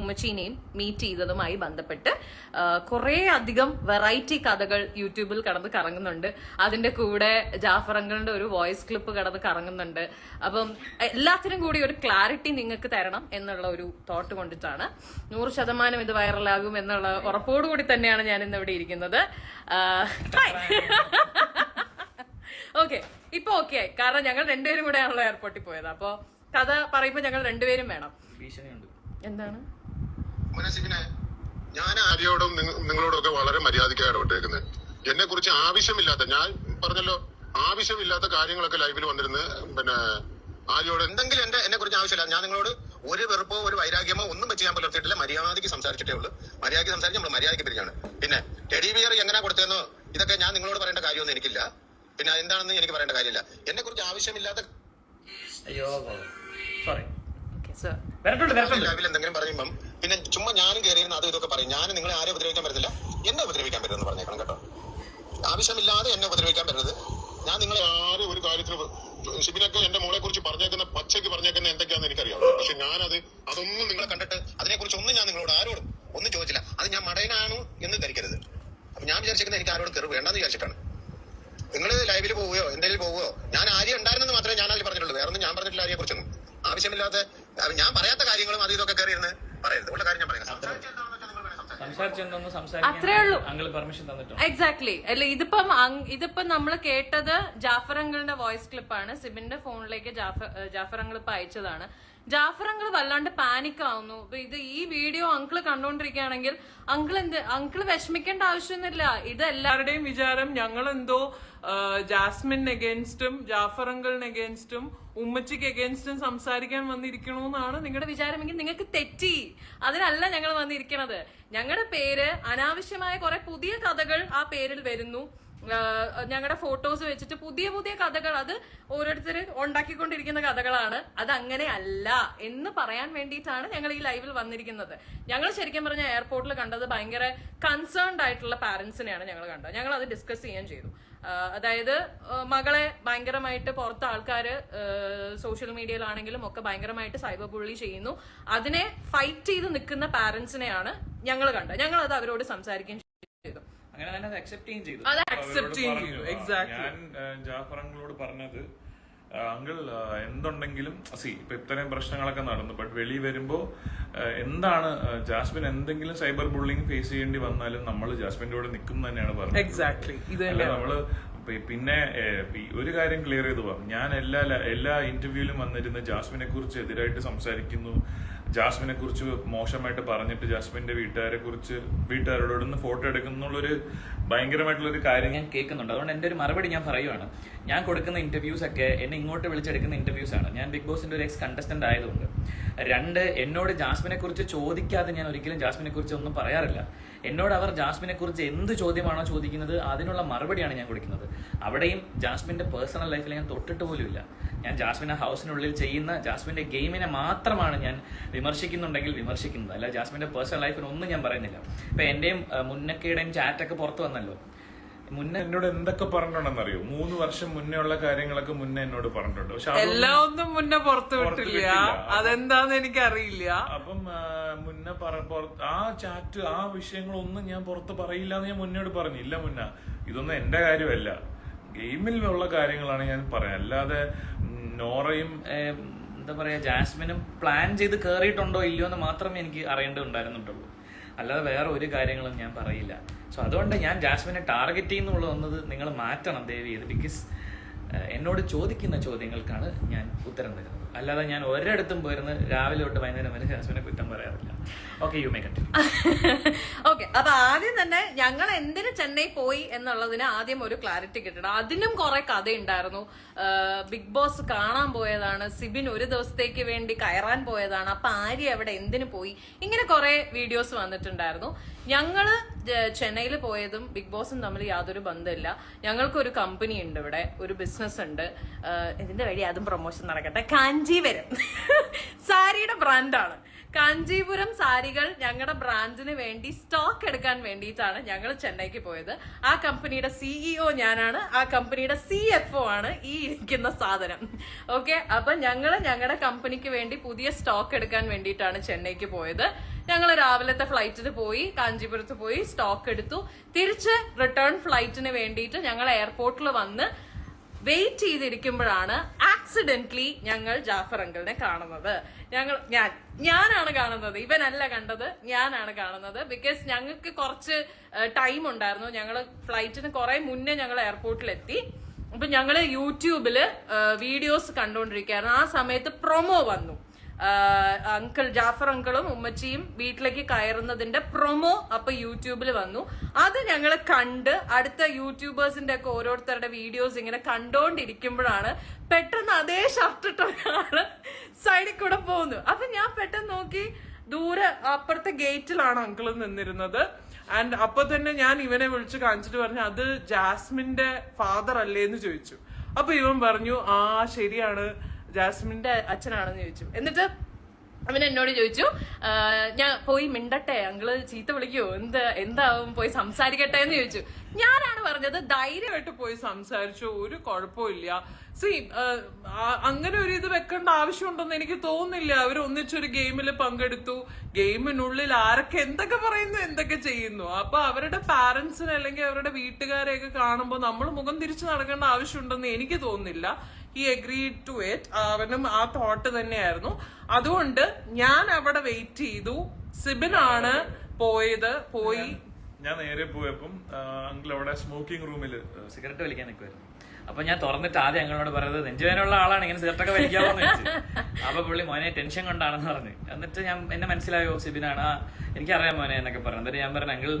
ഉമ്മച്ചീനെയും meet ചെയ്തതുമായി ബന്ധപ്പെട്ട് കുറേ അധികം വെറൈറ്റി കഥകൾ യൂട്യൂബിൽ കടന്ന് കറങ്ങുന്നുണ്ട്. അതിന്റെ കൂടെ ജാഫർ അങ്കിളിന്റെ ഒരു വോയിസ് ക്ലിപ്പ് കടന്ന് കറങ്ങുന്നുണ്ട്. അപ്പം എല്ലാത്തിനും കൂടി ഒരു ക്ലാരിറ്റി നിങ്ങൾക്ക് തരണം എന്നുള്ള ഒരു തോട്ട് കൊണ്ടിട്ടാണ്. നൂറ് ശതമാനം ഇത് വൈറലാകും എന്നുള്ള ഉറപ്പോടുകൂടി തന്നെയാണ് ഞാൻ ഇന്ന് ഇവിടെ ഇരിക്കുന്നത്. ഓക്കെ ഇപ്പൊ ഓക്കെ ആയി. കാരണം ഞങ്ങൾ രണ്ടുപേരും കൂടെ ആണല്ലോ എയർപോർട്ടിൽ പോയത്. അപ്പൊ കഥ പറയുമ്പോ ഞങ്ങൾ രണ്ടുപേരും വേണം. എന്താണ്? ഞാൻ ആര്യോടും നിങ്ങ- നിങ്ങളോടൊക്കെ വളരെ മര്യാദയ്ക്കാണ് ഇട്ടേക്കുന്നത് എന്നെ കുറിച്ച് ആവശ്യമില്ലാത്ത ഞാൻ പറഞ്ഞല്ലോ ആവശ്യമില്ലാത്ത കാര്യങ്ങളൊക്കെ ലൈവിൽ വന്നിരുന്ന് പിന്നെ ആര്യോട് എന്തെങ്കിലും എന്റെ എന്നെ കുറിച്ച് ആവശ്യമില്ല. ഞാൻ നിങ്ങളോട് ഒരു വെറുപ്പോ ഒരു വൈരാഗ്യമോ ഒന്നും വെച്ച് ഞാൻ പുലർത്തിയിട്ടില്ല മര്യാദയ്ക്ക് സംസാരിച്ചിട്ടേ ഉള്ളൂ. മര്യാദയ്ക്ക് സംസാരിച്ച് നമ്മൾ മര്യാദയ്ക്ക് പിരിഞ്ഞാണ്. പിന്നെ ടെഡി ബിയർ എങ്ങനെ കൊടുത്തതെന്നോ ഇതൊക്കെ ഞാൻ നിങ്ങളോട് പറയേണ്ട കാര്യമൊന്നും എനിക്കില്ല. പിന്നെ എന്താണെന്ന് എനിക്ക് പറയേണ്ട കാര്യമില്ല. എന്നെ കുറിച്ച് ആവശ്യമില്ലാത്ത അയ്യോ സോറി ലൈവിൽ എന്തെങ്കിലും പറയുമ്പം പിന്നെ ചുമ്മാ ഞാനും കയറിയിരുന്ന അതും ഇതൊക്കെ പറയും. ഞാൻ നിങ്ങളെ ആരും ഉപദ്രവിക്കാൻ പറ്റത്തില്ല. എന്നെ ഉപദ്രവിക്കാൻ പറ്റുമെന്ന് പറഞ്ഞേക്കണം കേട്ടോ. ആവശ്യമില്ലാതെ എന്നെ ഉപദ്രവിക്കാൻ പറ്റരുത്. ഞാൻ നിങ്ങളെ ആരും ഒരു കാര്യത്തിൽ ഷിബിനൊക്കെ എന്റെ മോളെ കുറിച്ച് പറഞ്ഞേക്കുന്ന പച്ചയ്ക്ക് പറഞ്ഞേക്കുന്ന എന്തൊക്കെയാണെന്ന് എനിക്കറിയാം. പക്ഷെ ഞാനത് അതൊന്നും നിങ്ങളെ കണ്ടിട്ട് അതിനെ കുറിച്ച് ഒന്നും ഞാൻ നിങ്ങളോട് ആരോടും ഒന്നും ചോദിച്ചില്ല. അത് ഞാൻ മടയനാണു എന്ന് ധരിക്കരുത്. അപ്പൊ ഞാൻ വിചാരിച്ചിരിക്കുന്നത് എനിക്ക് ആരോടും കയറി വേണ്ടെന്ന് വിചാരിച്ചിട്ടാണ്. നിങ്ങൾ ലൈവിൽ പോവുകയോ എന്തെങ്കിലും പോവുകയോ ഞാൻ ആര്യ ഉണ്ടായിരുന്നെന്ന് മാത്രമേ ഞാൻ അതിൽ പറഞ്ഞിട്ടുള്ളൂ. വേറൊന്നും ഞാൻ പറഞ്ഞിട്ടില്ല ആര്യെ കുറിച്ചൊന്നും ആവശ്യമില്ലാത്ത അത് ഞാൻ പറയാത്ത കാര്യങ്ങളും അത് ഇതൊക്കെ കയറി ഇരുന്ന് പറയരുത്. ഉള്ള കാര്യം ഞാൻ പറയാം. സംസാരിച്ചെന്തോന്ന് അത്രേ ഉള്ളൂ. സംസാരിക്കാൻ പെർമിഷൻ തന്നിട്ടോ എക്സാക്ട്ലി അല്ല ഇതിപ്പം ഇതിപ്പം നമ്മൾ കേട്ടത് ജാഫർ അങ്കിളിന്റെ വോയിസ് ക്ലിപ്പാണ് സിബിന്റെ ഫോണിലേക്ക് ജാഫർ അങ്കിൾ ഇപ്പൊ അയച്ചതാണ്. ജാഫർ അങ്കിൾ വല്ലാണ്ട് പാനിക് ആവുന്നു ഇത് ഈ വീഡിയോ അങ്കിൾ കണ്ടോണ്ടിരിക്കുകയാണെങ്കിൽ അങ്കിൾ എന്ത് അങ്കിൾ വിഷമിക്കേണ്ട ആവശ്യമൊന്നുമില്ല. ഇത് എല്ലാ എല്ലാവരുടെയും വിചാരം ഞങ്ങൾ എന്തോ ജാസ്മിൻ അഗേൻസ്റ്റും ജാഫർ അങ്കിളിന് അഗേൻസ്റ്റും ഉമ്മച്ചിക്ക് അഗേൻസ്റ്റും സംസാരിക്കാൻ വന്നിരിക്കണമെന്നാണ് നിങ്ങളുടെ വിചാരമെങ്കിൽ നിങ്ങൾക്ക് തെറ്റി. അതിനല്ല ഞങ്ങൾ വന്നിരിക്കണത്. ഞങ്ങളുടെ പേര് അനാവശ്യമായ കുറെ പുതിയ കഥകൾ ആ പേരിൽ വരുന്നു. ഞങ്ങളുടെ ഫോട്ടോസ് വെച്ചിട്ട് പുതിയ പുതിയ കഥകൾ അത് ഓരോരുത്തർ ഉണ്ടാക്കിക്കൊണ്ടിരിക്കുന്ന കഥകളാണ്. അത് അങ്ങനെ അല്ല എന്ന് പറയാൻ വേണ്ടിയിട്ടാണ് ഞങ്ങൾ ഈ ലൈവിൽ വന്നിരിക്കുന്നത്. ഞങ്ങൾ ശരിക്കും പറഞ്ഞ എയർപോർട്ടിൽ കണ്ടത് ഭയങ്കര കൺസേൺഡ് ആയിട്ടുള്ള പാരന്റ്സിനെയാണ് ഞങ്ങൾ കണ്ടത്. ഞങ്ങൾ അത് ഡിസ്കസ് ചെയ്യാൻ ചെയ്തു. അതായത് മകളെ ഭയങ്കരമായിട്ട് പുറത്ത് ആൾക്കാര് സോഷ്യൽ മീഡിയയിലാണെങ്കിലും ഒക്കെ ഭയങ്കരമായിട്ട് സൈബർ ബുള്ളി ചെയ്യുന്നു. അതിനെ ഫൈറ്റ് ചെയ്ത് നിൽക്കുന്ന പാരന്റ്സിനെയാണ് ഞങ്ങൾ കണ്ടത്. ഞങ്ങൾ അത് അവരോട് സംസാരിക്കുകയും അങ്ങനെ തന്നെ അത് അക്സെപ്റ്റ് ചെയ്തു. അത് അക്സെപ്റ്റ് ചെയ്യും എക്സാക്ട്ലി ഞാൻ ജാഫർ അങ്കിളോട് പറഞ്ഞത് അങ്കിൾ എന്തുണ്ടെങ്കിലും സി ഇപ്പൊ ഇത്രയും പ്രശ്നങ്ങളൊക്കെ നടന്നു. ബട്ട് വെളി വരുമ്പോ എന്താണ് ജാസ്മിൻ എന്തെങ്കിലും സൈബർ ബുള്ളിങ് ഫേസ് ചെയ്യേണ്ടി വന്നാലും നമ്മൾ ജാസ്മിന്റെ കൂടെ നിൽക്കും തന്നെയാണ് പറഞ്ഞത്. എക്സാക്ട്ലി നമ്മൾ പിന്നെ ഒരു കാര്യം ക്ലിയർ ചെയ്തു പോവാം. ഞാൻ എല്ലാ എല്ലാ ഇന്റർവ്യൂവിലും വന്നിരുന്ന ജാസ്മിനെ കുറിച്ച് എതിരായിട്ട് സംസാരിക്കുന്നു. ജാസ്മിനെ കുറിച്ച് മോശമായിട്ട് പറഞ്ഞിട്ട് ജാസ്മിന്റെ വീട്ടുകാരെ കുറിച്ച് വീട്ടുകാരോടൊന്ന് ഫോട്ടോ എടുക്കുന്നുള്ളൊരു ഭയങ്കരമായിട്ടുള്ള ഒരു കാര്യം ഞാൻ കേൾക്കുന്നുണ്ട്. അതുകൊണ്ട് എന്റെ ഒരു മറുപടി ഞാൻ പറയുവാണ്. ഞാൻ കൊടുക്കുന്ന ഇന്റർവ്യൂസ് ഒക്കെ എന്നെ ഇങ്ങോട്ട് വിളിച്ചെടുക്കുന്ന ഇന്റർവ്യൂസ് ആണ്. ഞാൻ ബിഗ് ബോസിന്റെ ഒരു എക്സ് കണ്ടസ്റ്റന്റ് ആയതുകൊണ്ട്. രണ്ട് എന്നോട് ജാസ്മിനെ കുറിച്ച് ചോദിക്കാതെ ഞാൻ ഒരിക്കലും ജാസ്മിനെ കുറിച്ച് ഒന്നും പറയാറില്ല. എന്നോട് അവർ ജാസ്മിനെ കുറിച്ച് എന്ത് ചോദ്യമാണോ ചോദിക്കുന്നത് അതിനുള്ള മറുപടിയാണ് ഞാൻ കൊടുക്കുന്നത്. അവിടെയും ജാസ്മിന്റെ പേഴ്സണൽ ലൈഫിൽ ഞാൻ തൊട്ടിട്ട് പോലും ഇല്ല ഞാൻ ജാസ്മിനെ ഹൗസിനുള്ളിൽ ചെയ്യുന്ന ജാസ്മിന്റെ ഗെയിമിനെ മാത്രമാണ് ഞാൻ വിമർശിക്കുന്നുണ്ടെങ്കിൽ വിമർശിക്കുന്നത്. അല്ല ജാസ്മിന്റെ പേഴ്സണൽ ലൈഫിനൊന്നും ഞാൻ പറയുന്നില്ല. ഇപ്പൊ എന്റെയും മുന്നക്കയുടെയും ചാറ്റൊക്കെ പുറത്തു വന്നല്ലോ മുന്നേ എന്നോട് എന്തൊക്കെ പറഞ്ഞിട്ടുണ്ടെന്ന് അറിയോ മൂന്ന് വർഷം മുന്നേ ഉള്ള കാര്യങ്ങളൊക്കെ മുന്നേ എന്നോട് പറഞ്ഞിട്ടുണ്ട്. പക്ഷെ എല്ലാം ഒന്നും മുന്നേ പുറത്തു വിട്ടില്ല. അതെന്താന്ന് എനിക്ക് അറിയില്ല അപ്പം മുന്നേ പറ ആ ചാറ്റ് ആ വിഷയങ്ങളൊന്നും ഞാൻ പുറത്ത് പറയില്ല എന്ന് ഞാൻ മുന്നോട് പറഞ്ഞു. ഇല്ല മുന്ന ഇതൊന്നും എന്റെ കാര്യമല്ല. ഗെയിമിൽ ഉള്ള കാര്യങ്ങളാണ് ഞാൻ പറയാം അല്ലാതെ നോറയും എന്താ പറയാ ജാസ്മിനും പ്ലാൻ ചെയ്ത് കേറിയിട്ടുണ്ടോ ഇല്ലയോ എന്ന് മാത്രമേ എനിക്ക് അറിയേണ്ടതുണ്ടായിരുന്നുള്ളൂ. അല്ലാതെ വേറെ ഒരു കാര്യങ്ങളും ഞാൻ പറയില്ല. സോ അതുകൊണ്ട് ഞാൻ ജാസ്മിനെ ടാർഗറ്റ് ചെയ്യുന്നുള്ളത് വന്നത് നിങ്ങൾ മാറ്റണം ദേവി. ഇത് ബിക്കോസ് എന്നോട് ചോദിക്കുന്ന ചോദ്യങ്ങൾക്കാണ് ഞാൻ ഉത്തരം തരുന്നത് അല്ലാതെ ഞാൻ ഒരിടത്തും പോയിരുന്ന് രാവിലെ തൊട്ട് വൈകുന്നേരം വരെ ജാസ്മിനെ കുറ്റം പറയാറില്ല. Okay you may continue okay അപ്പൊ ആദ്യം തന്നെ ഞങ്ങൾ എന്തിനു ചെന്നൈ പോയി എന്നുള്ളതിന് ആദ്യം ഒരു ക്ലാരിറ്റി കിട്ടണം. അതിനും കുറെ കഥ ഉണ്ടായിരുന്നു ബിഗ് ബോസ് കാണാൻ പോയതാണ് സിബിൻ ഒരു ദിവസത്തേക്ക് വേണ്ടി കയറാൻ പോയതാണ് അപ്പൊ ആര്യ അവിടെ എന്തിനു പോയി? ഇങ്ങനെ കുറെ വീഡിയോസ് വന്നിട്ടുണ്ടായിരുന്നു. ഞങ്ങൾ ചെന്നൈയിൽ പോയതും ബിഗ് ബോസും തമ്മിൽ യാതൊരു ബന്ധമില്ല. ഞങ്ങൾക്കൊരു കമ്പനി ഉണ്ട് ഇവിടെ ഒരു ബിസിനസ് ഉണ്ട്. ഇതിന്റെ വഴി അതും പ്രൊമോഷൻ നടക്കട്ടെ. കാഞ്ചീവരം സാരിയുടെ ബ്രാൻഡാണ് കാഞ്ചീപുരം സാരികൾ ഞങ്ങളുടെ ബ്രാൻഡിന് വേണ്ടി സ്റ്റോക്ക് എടുക്കാൻ വേണ്ടിയിട്ടാണ് ഞങ്ങൾ ചെന്നൈക്ക് പോയത്. ആ കമ്പനിയുടെ സിഇഒ ഞാനാണ്. ആ കമ്പനിയുടെ സി എഫ് ഒ ആണ് ഈ ഇരിക്കുന്ന സാധനം. ഓക്കെ അപ്പൊ ഞങ്ങൾ ഞങ്ങളുടെ കമ്പനിക്ക് വേണ്ടി പുതിയ സ്റ്റോക്ക് എടുക്കാൻ വേണ്ടിയിട്ടാണ് ചെന്നൈക്ക് പോയത്. ഞങ്ങൾ രാവിലത്തെ ഫ്ലൈറ്റിൽ പോയി കാഞ്ചീപുരത്ത് പോയി സ്റ്റോക്ക് എടുത്തു. തിരിച്ച് റിട്ടേൺ ഫ്ലൈറ്റിന് വേണ്ടിയിട്ട് ഞങ്ങൾ എയർപോർട്ടിൽ വന്ന് വെയിറ്റ് ചെയ്തിരിക്കുമ്പോഴാണ് ആക്സിഡന്റ്ലി ഞങ്ങൾ ജാഫർ അങ്കിളിനെ കാണുന്നത്. ഞങ്ങൾ ഞാൻ ഞാനാണ് കാണുന്നത്. ഇവനല്ല കണ്ടത് ഞാനാണ് കാണുന്നത്. ബിക്കോസ് ഞങ്ങൾക്ക് കുറച്ച് ടൈം ഉണ്ടായിരുന്നു. ഞങ്ങൾ ഫ്ലൈറ്റിന് കുറെ മുന്നേ ഞങ്ങൾ എയർപോർട്ടിലെത്തി അപ്പൊ ഞങ്ങൾ യൂട്യൂബിൽ വീഡിയോസ് കണ്ടുകൊണ്ടിരിക്കുകയായിരുന്നു ആ സമയത്ത് പ്രൊമോ വന്നു. അങ്കിൾ ജാഫർ അങ്കിളും ഉമ്മച്ചിയും വീട്ടിലേക്ക് കയറുന്നതിന്റെ പ്രൊമോ അപ്പൊ യൂട്യൂബിൽ വന്നു. അത് ഞങ്ങൾ കണ്ട് അടുത്ത യൂട്യൂബേഴ്സിന്റെ ഒക്കെ ഓരോരുത്തരുടെ വീഡിയോസ് ഇങ്ങനെ കണ്ടോണ്ടിരിക്കുമ്പോഴാണ് പെട്ടെന്ന് അതേ ഷർട്ട് ഇട്ട ഒരാൾ സൈഡിൽ കൂടെ പോകുന്നു അപ്പൊ ഞാൻ പെട്ടെന്ന് നോക്കി ദൂരെ അപ്പുറത്തെ ഗേറ്റിലാണ് അങ്കിൾ നിന്നിരുന്നത്. ആൻഡ് അപ്പൊ തന്നെ ഞാൻ ഇവനെ വിളിച്ച് കാണിച്ചിട്ട് പറഞ്ഞു അത് ജാസ്മിന്റെ ഫാദർ അല്ലേ? എന്ന് ചോദിച്ചു. അപ്പൊ ഇവൻ പറഞ്ഞു ആ ശരിയാണ്. ജാസ്മിന്റെ അച്ഛനാണെന്ന് ചോദിച്ചു. എന്നിട്ട് അവൻ എന്നോട് ചോദിച്ചു ഞാൻ പോയി മിണ്ടട്ടെ അങ്കിൾ ചീത്ത വിളിക്കുവോ? എന്ത് എന്താവും? പോയി സംസാരിക്കട്ടെ എന്ന് ചോദിച്ചു. ഞാനാണ് പറഞ്ഞത് ധൈര്യം ധൈര്യമായിട്ട് പോയി സംസാരിച്ചു ഒരു കുഴപ്പമില്ല. സീ അങ്ങനെ ഒരു ഇത് വെക്കേണ്ട ആവശ്യമുണ്ടെന്ന് എനിക്ക് തോന്നുന്നില്ല. അവർ ഒന്നിച്ചൊരു ഗെയിമിൽ പങ്കെടുത്തു. ഗെയിമിനുള്ളിൽ ആരൊക്കെ എന്തൊക്കെ പറയുന്നു എന്തൊക്കെ ചെയ്യുന്നു. അപ്പൊ അവരുടെ പാരന്റ്സിനെ അല്ലെങ്കിൽ അവരുടെ വീട്ടുകാരെയൊക്കെ കാണുമ്പോൾ നമ്മൾ മുഖം തിരിച്ചു നടക്കേണ്ട ആവശ്യമുണ്ടെന്ന് എനിക്ക് തോന്നുന്നില്ല. ഈ അഗ്രീഡ് ടു ഇറ്റ് അവനും ആ തോട്ട് തന്നെയായിരുന്നു. അതുകൊണ്ട് ഞാൻ അവിടെ വെയിറ്റ് ചെയ്തു. സിബിനാണ് പോയത്. പോയി. ഞാൻ നേരെ പോയപ്പം അങ്കിൾ അവിടെ സ്മോക്കിംഗ് റൂമിൽ സിഗരറ്റ് വലിക്കാൻ നിൽക്കുമായിരുന്നു അപ്പൊ ഞാൻ തുറന്നിട്ട് ആദ്യം ഞങ്ങളോട് പറയുന്നത് നെഞ്ചുവേനുള്ള ആളാണ് ഇങ്ങനെ സിഗരറ്റൊക്കെ വലിക്കാമോന്ന് ചോദിച്ചു. അപ്പൊ പുള്ളി മോനെ ടെൻഷൻ കൊണ്ടാണെന്ന് പറഞ്ഞു. എന്നിട്ട് ഞാൻ എന്നെ മനസ്സിലായോ സിബിനാണ് ആ എനിക്കറിയാം മോനെ എന്നൊക്കെ പറഞ്ഞു. എന്നിട്ട് ഞാൻ പറഞ്ഞു അങ്കിൾ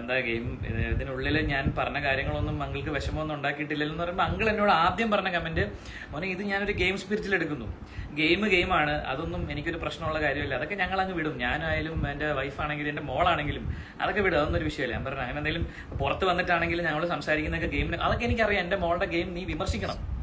എന്താ ഗെയിം ഇതിനുള്ളിൽ ഞാൻ പറഞ്ഞ കാര്യങ്ങളൊന്നും അങ്കിൾക്ക് വിഷമമൊന്നും ഉണ്ടാക്കിയിട്ടില്ലെന്ന് പറയുമ്പോൾ അങ്കിൾ എന്നോട് ആദ്യം പറഞ്ഞ കമന്റ് മോനെ ഇത് ഞാനൊരു ഗെയിം സ്പിരിറ്റിൽ എടുക്കുന്നു. ഗെയിം ഗെയിമാണ്. അതൊന്നും എനിക്കൊരു പ്രശ്നമുള്ള കാര്യമില്ല. അതൊക്കെ ഞങ്ങൾ അങ്ങ് വിടും. ഞാനായാലും എന്റെ വൈഫാണെങ്കിലും എന്റെ മോളാണെങ്കിലും അതൊക്കെ വിടും. അതൊന്നും ഒരു വിഷയമല്ല. ഞാൻ പറഞ്ഞു അങ്ങനെ എന്തെങ്കിലും പുറത്ത് വന്നിട്ടാണെങ്കിലും ഞങ്ങൾ സംസാരിക്കുന്നൊക്കെ ഗെയിമിന് അതൊക്കെ എനിക്കറിയാം. എന്റെ മോളുടെ ഗെയിം നീ വിമർശിക്കണം.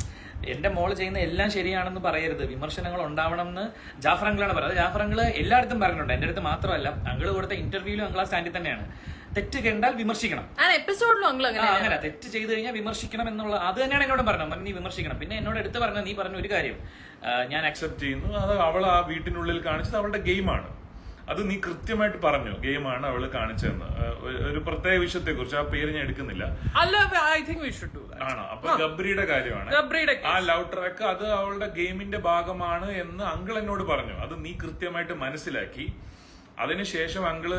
എന്റെ മോൾ ചെയ്യുന്ന എല്ലാം ശരിയാണെന്ന് പറയരുത്. വിമർശനങ്ങൾ ഉണ്ടാവണം എന്ന് ജാഫർ പറയുന്നത് ജാഫർ എല്ലായിടത്തും പറഞ്ഞിട്ടുണ്ട്. എന്റെ അടുത്ത് മാത്രമല്ല അങ്കിൾ കൊടുത്ത ഇന്റർവ്യൂലും അങ്കിൾ സ്റ്റാൻഡിൽ തന്നെയാണ്. തെറ്റ് കണ്ടാൽ വിമർശിക്കണം. ആ എപ്പിസോഡിലും അങ്കിൾ ആ, അങ്ങനെ അങ്ങനെ. തെറ്റ് ചെയ്തു കഴിഞ്ഞാൽ വിമർശിക്കണം എന്നുള്ള അത് തന്നെയാണ് എന്നോട് പറഞ്ഞത്. നീ വിമർശിക്കണം. പിന്നെ എന്നോട് എടുത്ത് പറഞ്ഞ നീ പറഞ്ഞ ഒരു കാര്യം. ആ, ഞാൻ അക്സെപ്റ്റ് ചെയ്യുന്നു. അത് അവൾ ആ വീട്ടിനുള്ളിൽ കാണിച്ചത് അവളുടെ ഗെയിമാണ് അത് നീ കൃത്യമായിട്ട് പറഞ്ഞു. ഗെയിമാണ് അവൾ കാണിച്ചതെന്ന്. ഒരു- ഒരു പ്രത്യേക വിഷയത്തെ കുറിച്ച് ആ പേര് ഞാൻ എടുക്കുന്നില്ല. അല്ല I think we should do ആണോ? അപ്പൊ ഗബ്രിയുടെ കാര്യമാണ്. ഗബ്രിയുടെ ആ ലവ് ട്രാക്ക് അത് അവളുടെ ഗെയിമിന്റെ ഭാഗമാണ് എന്ന് അങ്കിൾ എന്നോട് പറഞ്ഞു. അത് നീ കൃത്യമായിട്ട് മനസ്സിലാക്കി. അതിനുശേഷം അങ്കിൾ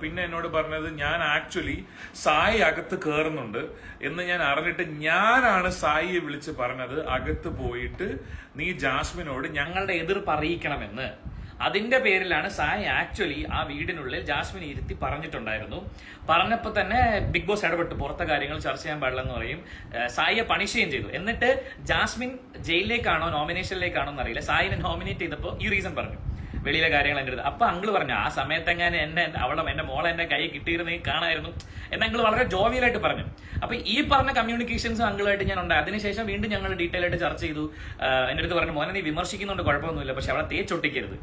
പിന്നെ എന്നോട് പറഞ്ഞത് ഞാൻ ആക്ച്വലി സായി അകത്ത് കയറുന്നുണ്ട് എന്ന് ഞാൻ അറിഞ്ഞിട്ട് ഞാനാണ് സായിയെ വിളിച്ച് പറഞ്ഞത് അകത്ത് പോയിട്ട് നീ ജാസ്മിനോട് ഞങ്ങളുടെ എതിർപ്പ് അറിയിക്കണമെന്ന്. അതിന്റെ പേരിലാണ് സായി ആക്ച്വലി ആ വീടിനുള്ളിൽ ജാസ്മിൻ ഇരുത്തി പറഞ്ഞിട്ടുണ്ടായിരുന്നു. പറഞ്ഞപ്പോൾ തന്നെ ബിഗ് ബോസ് ഇടപെട്ട് പുറത്തെ കാര്യങ്ങൾ ചർച്ച ചെയ്യാൻ പാടില്ലെന്ന് പറയും. സായിയെ പണിഷ് ചെയ്യുകയും ചെയ്തു. എന്നിട്ട് ജാസ്മിൻ ജയിലിലേക്കാണോ നോമിനേഷനിലേക്കാണോ എന്നറിയില്ല. സായിനെ നോമിനേറ്റ് ചെയ്തപ്പോൾ ഈ റീസൺ പറഞ്ഞു. വെളിയിലെ കാര്യങ്ങൾ എന്റെ അടുത്ത് അപ്പൊ അങ്കിൾ പറഞ്ഞു ആ സമയത്ത് എങ്ങനെ എന്നെ അവളെ എന്റെ മോളെ എന്റെ കൈ കിട്ടിയിരുന്നെങ്കിൽ കാണായിരുന്നു. എന്ന് അങ്കിൾ വളരെ ജോവിയലായിട്ട് പറഞ്ഞു. അപ്പൊ ഈ പറഞ്ഞ കമ്മ്യൂണിക്കേഷൻസ് അങ്കിളായിട്ട് ഞാൻ ഉണ്ട് അതിനുശേഷം വീണ്ടും ഞങ്ങൾ ഡീറ്റെയിൽ ആയിട്ട് ചർച്ച ചെയ്തു. എന്റെ അടുത്ത് പറഞ്ഞു മോനെ നീ വിമർശിക്കുന്നുണ്ട് കുഴപ്പമൊന്നുമില്ല. പക്ഷെ അവളെ തേച്ചൊട്ടിക്കരുത്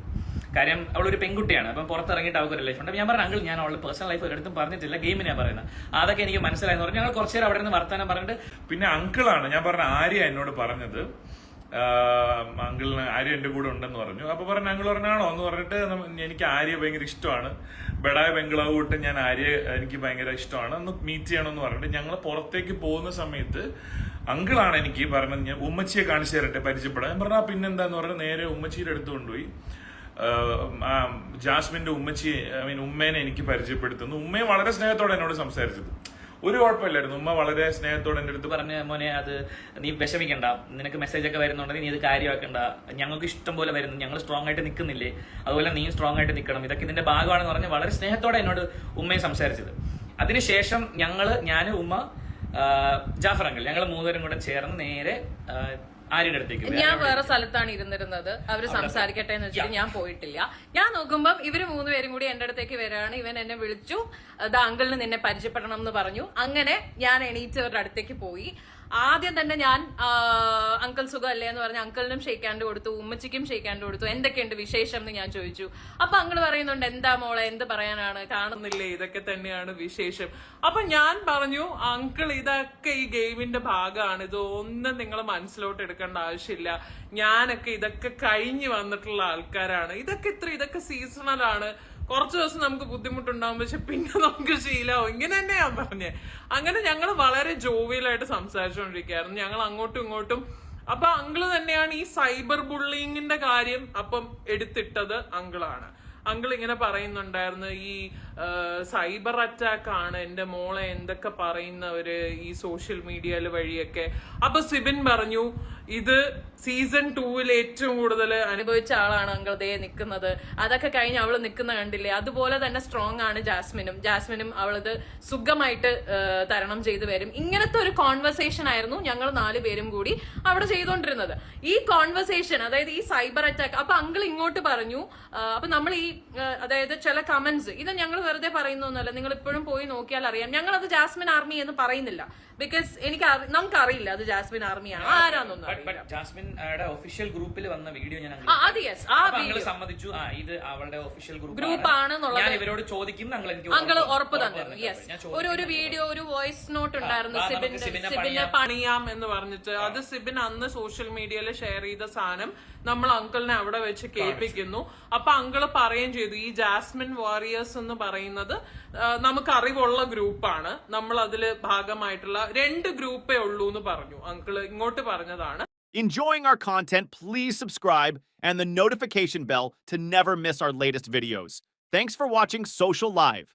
കാര്യം അവളൊരു പെൺകുട്ടിയാണ്. അപ്പം പുറത്തിറങ്ങിയിട്ട് അവൾക്ക് ഒരു ലൈഫ് ഉണ്ട് ഞാൻ പറഞ്ഞു അങ്കിൾ ഞാൻ അവളുടെ പേഴ്സണൽ ലൈഫ് ഒരിടത്തും പറഞ്ഞിട്ടില്ല. ഗെയിമിനാണ് പറയുന്നത്. അതൊക്കെ എനിക്ക് മനസ്സിലായെന്ന് പറഞ്ഞു. ഞങ്ങൾ കുറച്ചേരം അവിടെ നിന്ന് വർത്താനം പറഞ്ഞിട്ട് പിന്നെ അങ്കിളാണ്. ഞാൻ പറഞ്ഞ ആര്യ എന്നോട് പറഞ്ഞത് അങ്കിളിന് ആര്യ എന്റെ കൂടെ ഉണ്ടെന്ന് പറഞ്ഞു. അപ്പൊ പറഞ്ഞു അങ്കിൾ പറഞ്ഞാണോ? എന്ന് പറഞ്ഞിട്ട് എനിക്ക് ആര്യ ഭയങ്കര ഇഷ്ടമാണ്. ബെഡായ ബംഗ്ലാവ് വിട്ട് ഞാൻ ആര്യ എനിക്ക് ഭയങ്കര ഇഷ്ടമാണ്. ഒന്ന് മീറ്റ് ചെയ്യണം എന്ന് പറഞ്ഞിട്ട് ഞങ്ങൾ പുറത്തേക്ക് പോകുന്ന സമയത്ത് അങ്കിളാണ് എനിക്ക് പറഞ്ഞത് ഞാൻ ഉമ്മച്ചിയെ കാണിച്ചു തരട്ടെ പരിചയപ്പെടാൻ. ഞാൻ പറഞ്ഞാൽ പിന്നെന്താന്ന് പറഞ്ഞാൽ നേരെ ഉമ്മച്ചിയുടെ അടുത്ത് കൊണ്ടുപോയി. ആഹ് ആ ജാസ്മിന്റെ ഉമ്മച്ചി ഐ മീൻ ഉമ്മേനെ എനിക്ക് പരിചയപ്പെടുത്തുന്നു. ഉമ്മയും വളരെ സ്നേഹത്തോടെ എന്നോട് സംസാരിച്ചത്. ഒരു കുഴപ്പമില്ലായിരുന്നു. ഉമ്മ വളരെ സ്നേഹത്തോടെ എന്റെ അടുത്ത് പറഞ്ഞു മോനെ അത് നീ വിഷമിക്കണ്ട. നിനക്ക് മെസ്സേജ് ഒക്കെ വരുന്നുണ്ടെങ്കിൽ നീ ഇത് കാര്യമാക്കണ്ട. ഞങ്ങൾക്ക് ഇഷ്ടം പോലെ വരുന്നു. ഞങ്ങൾ സ്ട്രോങ് ആയിട്ട് നിൽക്കുന്നില്ലേ? അതുപോലെ നീ സ്ട്രോങ് ആയിട്ട് നിൽക്കണം. ഇതൊക്കെ ഇതിന്റെ ഭാഗമാണെന്ന് പറഞ്ഞ് വളരെ സ്നേഹത്തോടെ എന്നോട് ഉമ്മയെ സംസാരിച്ചത്. അതിനുശേഷം ഞങ്ങൾ ഞാൻ ഉമ്മ ജാഫർ അങ്കിൾ ഞങ്ങൾ മൂന്നുപേരും കൂടെ ചേർന്ന് നേരെ ആ, ആര്യയുടെ അടുത്തേക്ക് പോയി. ഞാൻ വേറെ സ്ഥലത്താണ് ഇരുന്നിരുന്നത്. അവർ സംസാരിക്കട്ടെ എന്ന് വെച്ചിട്ട് ഞാൻ പോയിട്ടില്ല. ഞാൻ നോക്കുമ്പോൾ ഇവർ മൂന്നുപേരും കൂടി എന്റെ അടുത്തേക്ക് വരികയാണ് ഇവൻ എന്നെ വിളിച്ചു. അത് അങ്കിളിന് നിന്നെ പരിചയപ്പെടണം എന്ന് പറഞ്ഞു. അങ്ങനെ ഞാൻ എണീറ്റ് അവരുടെ അടുത്തേക്ക് പോയി. ആദ്യം തന്നെ ഞാൻ അങ്കിൾ സുഖം അല്ലേ എന്ന് പറഞ്ഞ അങ്കിളിനും ഷെയ്ക്കാണ്ട് കൊടുത്തു ഉമ്മച്ചിക്കും ഷെയ്ക്കാണ്ട് കൊടുത്തു. എന്തൊക്കെയുണ്ട് വിശേഷം എന്ന് ഞാൻ ചോദിച്ചു. അപ്പൊ അങ്ങൾ പറയുന്നുണ്ട് എന്താ മോളെ എന്ത് പറയാനാണ്? കാണുന്നു കാണുന്നില്ലേ ഇതൊക്കെ തന്നെയാണ് വിശേഷം. അപ്പൊ ഞാൻ പറഞ്ഞു അങ്കിൾ ഇതൊക്കെ ഈ ഗെയിമിന്റെ ഭാഗമാണ്. ഇത് ഒന്നും നിങ്ങൾ മനസ്സിലോട്ട് എടുക്കേണ്ട ആവശ്യമില്ല. ഞാനൊക്കെ ഇതൊക്കെ കഴിഞ്ഞു വന്നിട്ടുള്ള ആൾക്കാരാണ്. ഇതൊക്കെ ഇത്ര ഇതൊക്കെ സീസണലാണ് കുറച്ച് ദിവസം നമുക്ക് ബുദ്ധിമുട്ടുണ്ടാവും. പക്ഷെ പിന്നെ നമുക്ക് ശീലമാവും ഇങ്ങനെ തന്നെ ഞാൻ പറഞ്ഞേ. അങ്ങനെ ഞങ്ങൾ വളരെ ജോവിയലായിട്ട് സംസാരിച്ചുകൊണ്ടിരിക്കുകയായിരുന്നു ഞങ്ങൾ അങ്ങോട്ടും ഇങ്ങോട്ടും. അപ്പൊ അങ്കിൾ തന്നെയാണ് ഈ സൈബർ ബുള്ളിങ്ങിന്റെ കാര്യം അപ്പം എടുത്തിട്ടത് അങ്കിളാണ്. അങ്കിൾ ഇങ്ങനെ പറയുന്നുണ്ടായിരുന്നു ഈ സൈബർ അറ്റാക്ക് ആണ് എന്റെ മോളെ എന്തൊക്കെ പറയുന്നവര് ഈ സോഷ്യൽ മീഡിയയിൽ വഴിയൊക്കെ. അപ്പൊ സിബിൻ പറഞ്ഞു ഇത് സീസൺ ടൂവിൽ ഏറ്റവും കൂടുതൽ അനുഭവിച്ച ആളാണ് അങ്കിൾ. ദേ നിൽക്കുന്നത് അതൊക്കെ കഴിഞ്ഞ് അവൾ നിൽക്കുന്ന കണ്ടില്ലേ? അതുപോലെ തന്നെ സ്ട്രോങ് ആണ് ജാസ്മിനും. ജാസ്മിനും അവളത് സുഖമായിട്ട് തരണം ചെയ്തു വരും. ഇങ്ങനത്തെ ഒരു കോൺവെർസേഷൻ ആയിരുന്നു ഞങ്ങൾ നാല് പേരും കൂടി അവിടെ ചെയ്തുകൊണ്ടിരുന്നത് ഈ കോൺവെർസേഷൻ അതായത് ഈ സൈബർ അറ്റാക്ക് അപ്പൊ അങ്കിൾ ഇങ്ങോട്ട് പറഞ്ഞു അപ്പൊ നമ്മൾ ഈ അതായത് ചില കമന്റ്സ് ഇത് ഞങ്ങൾ വെറുതെ പറയുന്നൊന്നുമല്ല. നിങ്ങൾ ഇപ്പോഴും പോയി നോക്കിയാൽ അറിയാം. ഞങ്ങൾ അത് ജാസ്മിൻ ആർമി എന്ന് പറയുന്നില്ല. ബിക്കോസ് എനിക്ക് നമുക്ക് നമുക്കറിയില്ല അത് ജാസ്മിൻ ആർമിയാണ് ആരാന്നൊന്നും ജാസ്മിൻ ഒഫീഷ്യൽ ഗ്രൂപ്പിൽ വന്ന വീഡിയോ ഞാൻ അത് ആ. സമ്മതിച്ചു. ആ ഇത് അവളുടെ ഒഫീഷ്യൽ ഗ്രൂപ്പ് Group ആണെന്നുള്ളത് ഞാൻ ഇവരോട് ചോദിക്കും എനിക്ക് ഉറപ്പ് തന്നു. യെസ് ഒരു ഒരു. വീഡിയോ ഒരു വോയിസ് നോട്ട് ഉണ്ടായിരുന്നു. സിബിന്റെ സിബിനെ പണിയാം. എന്ന് പറഞ്ഞിട്ട്. അത് സിബിൻ അന്ന് സോഷ്യൽ മീഡിയയിൽ ഷെയർ ചെയ്ത സാധനം നമ്മൾ അങ്കിളിനെ അവിടെ വെച്ച് കേൾപ്പിക്കുന്നു. അപ്പൊ അങ്കിൾ പറയുകയും ചെയ്തു ഈ ജാസ്മിൻ വാറിയേഴ്സ് എന്ന് പറയുന്നത് നമുക്ക് അറിവുള്ള ഗ്രൂപ്പാണ് നമ്മൾ അതിൽ ഭാഗമായിട്ടുള്ള രണ്ട് ഗ്രൂപ്പേ ഉള്ളൂ എന്ന് പറഞ്ഞു. അങ്കിൾ ഇങ്ങോട്ട് പറഞ്ഞതാണ്. Enjoying our content, please subscribe and the notification bell to never miss our latest videos. Thanks for watching Social Live.